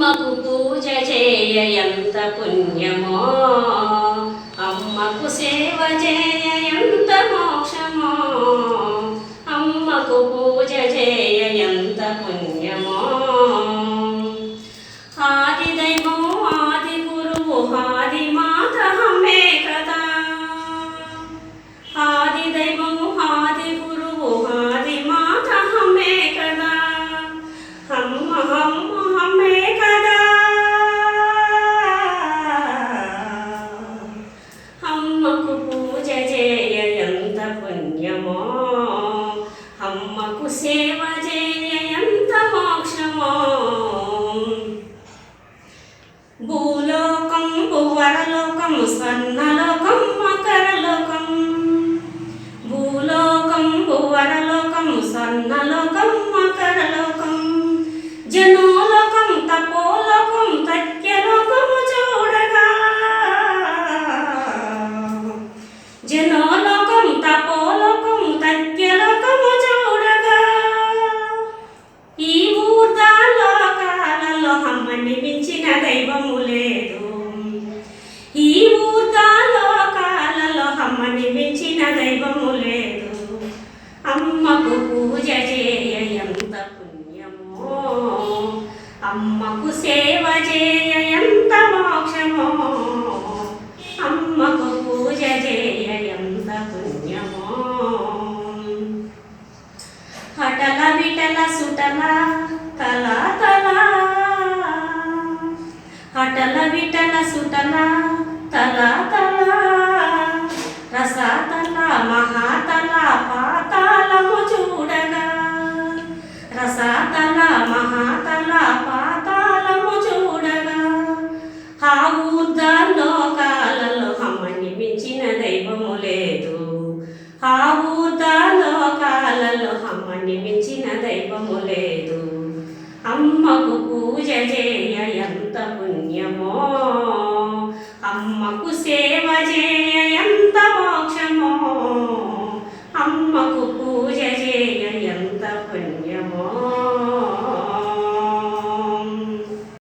అమ్మకు పూజ చేయ ఎంత పుణ్యమో. అమ్మకు సేవ చేయ సేవ చేయంత మోక్షమో. భూలోకం భువరలోకం స్వర్ణలోకం మకరలోకం. భూలోకం భువరలోకం స్వర్ణలోకం మకరలోకం. అమ్మని మించిన దైవము లేదు ఈ ఊర్దాలోకాలలో అమ్మని మించిన దైవము లేదు అమ్మకు పూజ చేయ ఎంత పుణ్యమో. అమ్మకు సేవ చేయ ఎంత మోక్షమో అమ్మకు పూజ చేయ ఎంత పుణ్యమో. హటల విటల సుటల హటల విటల సుటల తల తల రసతల మహాతల పాతాళము చూడగా. రసతల మహాతల పాతాళము చూడగా. ఆ లోకాలలో అమ్మని మించిన దైవము లేదు. ఆ లోకాలలో అమ్మని మించిన దైవము లేదు. అమ్మకు పూజ చేయ ఎంత పుణ్యమో. అమ్మకు సేవ చేయ